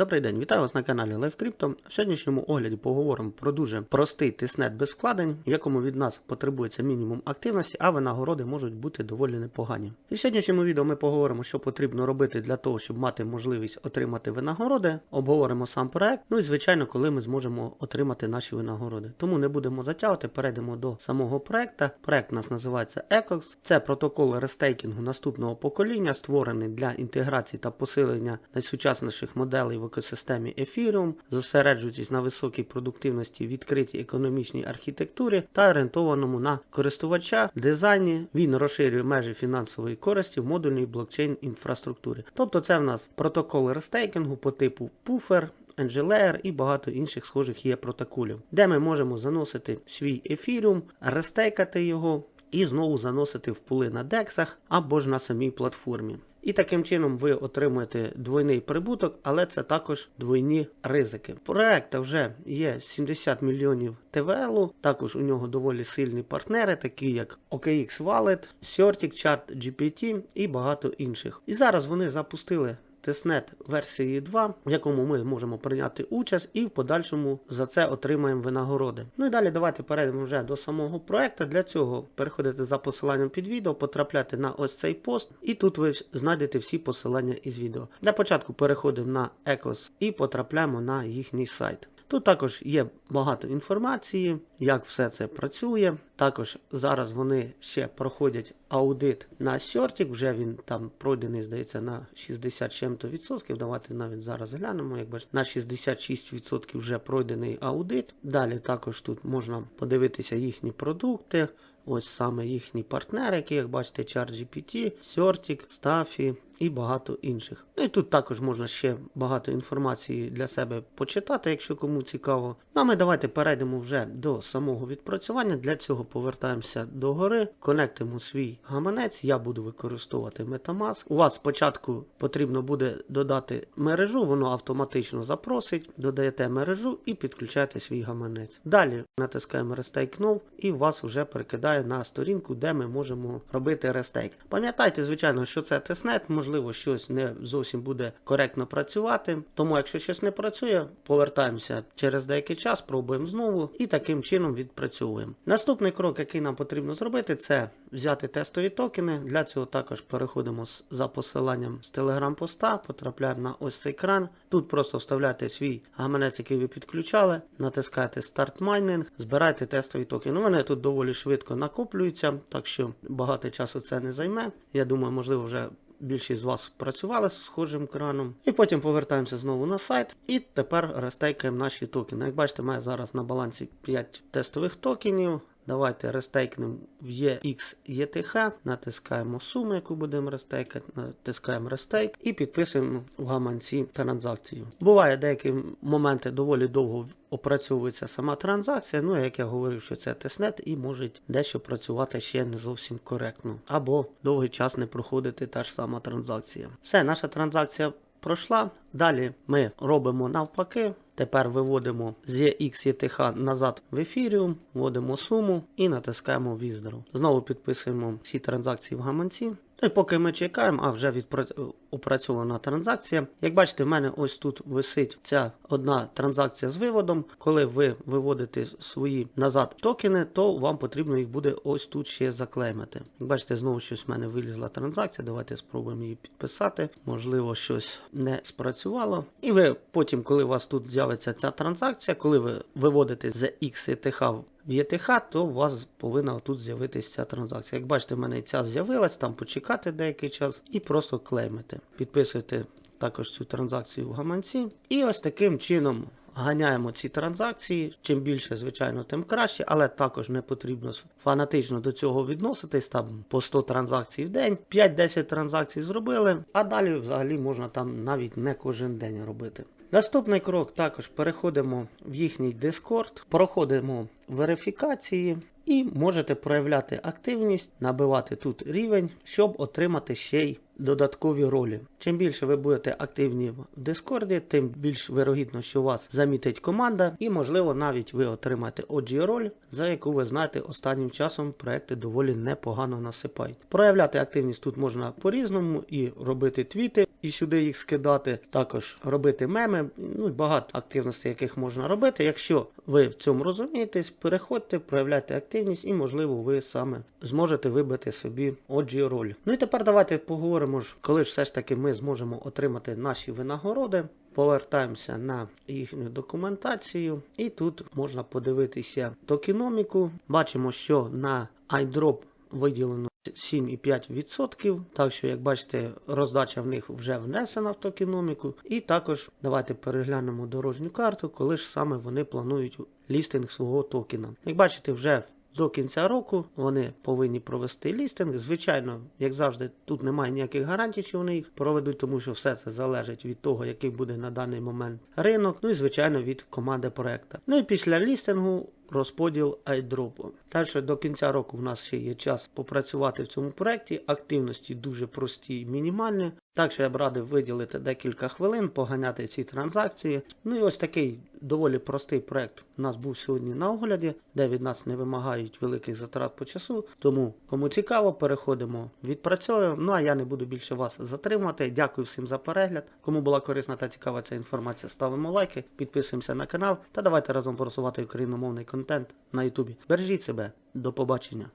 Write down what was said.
Добрий день, вітаю вас на каналі LiveCrypto. В сьогоднішньому огляді поговоримо про дуже простий тиснет без вкладень, в якому від нас потребується мінімум активності, а винагороди можуть бути доволі непогані. І в сьогоднішньому відео ми поговоримо, що потрібно робити для того, щоб мати можливість отримати винагороди, обговоримо сам проект, ну і звичайно, коли ми зможемо отримати наші винагороди. Тому не будемо затягувати, перейдемо до самого проекту. Проект у нас називається ECOX. Це протокол рестейкінгу наступного покоління, створений для інтеграції та посилення найсучасніших моделей в екосистемі Ethereum, зосереджуючись на високій продуктивності, відкритій економічній архітектурі та орієнтованому на користувача дизайні. Він розширює межі фінансової користі в модульній блокчейн інфраструктурі. Тобто, це в нас протокол рестейкінгу по типу Puffer, Angelair і багато інших схожих є протоколів, де ми можемо заносити свій ефіріум, рестейкати його і знову заносити в пули на дексах або ж на самій платформі. І таким чином ви отримуєте двойний прибуток, але це також двойні ризики. Проекта вже є 70 мільйонів ТВЛ, також у нього доволі сильні партнери, такі як OKX Wallet, Certic, Chart GPT і багато інших. І зараз вони запустили Тестнет версії 2, в якому ми можемо прийняти участь і в подальшому за це отримаємо винагороди. Ну і далі давайте перейдемо вже до самого проекту. Для цього переходите за посиланням під відео, потрапляти на ось цей пост, і тут ви знайдете всі посилання із відео. Для початку переходимо на Ecos і потрапляємо на їхній сайт. Тут також є багато інформації, як все це працює. Також зараз вони ще проходять аудит на Сьортік, вже він там пройдений, здається, на 60 чим-то відсотків. Давайте навіть зараз глянемо. Як бачите, на 66% вже пройдений аудит. Далі також тут можна подивитися їхні продукти. Ось саме їхні партнери, які, як бачите, ChartGPT, Certic, Staffy і багато інших. Ну і тут також можна ще багато інформації для себе почитати, якщо кому цікаво. Ну а ми давайте перейдемо вже до самого відпрацювання. Для цього повертаємося до гори, конектимо свій гаманець. Я буду використовувати Metamask. У вас спочатку потрібно буде додати мережу, воно автоматично запросить, додаєте мережу і підключаєте свій гаманець. Далі натискаємо Restake Now і вас вже перекидає на сторінку, де ми можемо робити рестейк. Пам'ятайте, звичайно, що це тестнет, можливо, щось не зовсім буде коректно працювати. Тому, якщо щось не працює, повертаємося через деякий час, пробуємо знову і таким чином відпрацьовуємо. Наступний крок, який нам потрібно зробити, це взяти тестові токени. Для цього також переходимо за посиланням з телеграм-поста, потрапляємо на ось цей екран. Тут просто вставляєте свій гаманець, який ви підключали, натискаєте Start Mining, збираєте тестові токени. Вони тут доволі швидко накоплюються, так що багато часу це не займе. Я думаю, можливо, вже. Більшість з вас працювали з схожим краном. І потім повертаємося знову на сайт. І тепер розтейкаємо наші токени. Як бачите, має зараз на балансі 5 тестових токенів. Давайте рестейкнемо в EX ETH, натискаємо суму, яку будемо рестейкати, натискаємо рестейк і підписуємо в гаманці транзакцію. Буває деякі моменти доволі довго опрацьовується сама транзакція. Ну, як я говорив, що це тестнет і може дещо працювати ще не зовсім коректно. Або довгий час не проходити та ж сама транзакція. Все, наша транзакція пройшла. Далі ми робимо навпаки. Тепер виводимо з EXETH назад в Ethereum, вводимо суму і натискаємо Віздеру. Знову підписуємо всі транзакції в гаманці. Ну і поки ми чекаємо, а вже опрацьована транзакція. Як бачите, в мене ось тут висить ця одна транзакція з виводом. Коли ви виводите свої назад токени, то вам потрібно їх буде ось тут ще заклеймити. Як бачите, знову щось в мене вилізла транзакція. Давайте спробуємо її підписати. Можливо, щось не спрацювало. І ви потім, коли у вас тут з'явиться ця транзакція, коли ви виводите з XETH в ETH, то у вас повинна тут з'явитися ця транзакція. Як бачите, в мене ця з'явилась, там почекати деякий час і просто клеймити. Підписуйте також цю транзакцію в гаманці. І ось таким чином ганяємо ці транзакції. Чим більше, звичайно, тим краще, але також не потрібно фанатично до цього відноситись. Там по 100 транзакцій в день, 5-10 транзакцій зробили, а далі взагалі можна там навіть не кожен день робити. Наступний крок також переходимо в їхній Discord, проходимо верифікації і можете проявляти активність, набивати тут рівень, щоб отримати ще й додаткові ролі. Чим більше ви будете активні в Дискорді, тим більш вирогідно, що вас замітить команда, і, можливо, навіть ви отримаєте OG роль, за яку ви знаєте, останнім часом проекти доволі непогано насипають. Проявляти активність тут можна по-різному і робити твіти. І сюди їх скидати, також робити меми, ну і багато активностей, яких можна робити. Якщо ви в цьому розумієтесь, переходьте, проявляйте активність, і можливо ви саме зможете вибити собі OG роль. Ну і тепер давайте поговоримо ж, коли ж все ж таки ми зможемо отримати наші винагороди. Повертаємося на їхню документацію, і тут можна подивитися токеноміку. Бачимо, що на iDrop виділено 7,5%. Так що, як бачите, роздача в них вже внесена в токеноміку. І також давайте переглянемо дорожню карту, коли ж саме вони планують лістинг свого токена. Як бачите, вже до кінця року вони повинні провести лістинг. Звичайно, як завжди, тут немає ніяких гарантій, що вони їх проведуть, тому що все це залежить від того, який буде на даний момент ринок, ну і звичайно від команди проекту. Ну і після лістингу розподіл айдропу. Далі до кінця року в нас ще є час попрацювати в цьому проєкті. Активності дуже прості і мінімальні. Так що я б радив виділити декілька хвилин, поганяти ці транзакції. Ну і ось такий доволі простий проект у нас був сьогодні на огляді, де від нас не вимагають великих затрат по часу. Тому кому цікаво, переходимо, відпрацьовуємо. Ну а я не буду більше вас затримувати. Дякую всім за перегляд. Кому була корисна та цікава ця інформація, ставимо лайки, підписуємося на канал та давайте разом просувати україномовний контент на Ютубі. Бережіть себе, до побачення.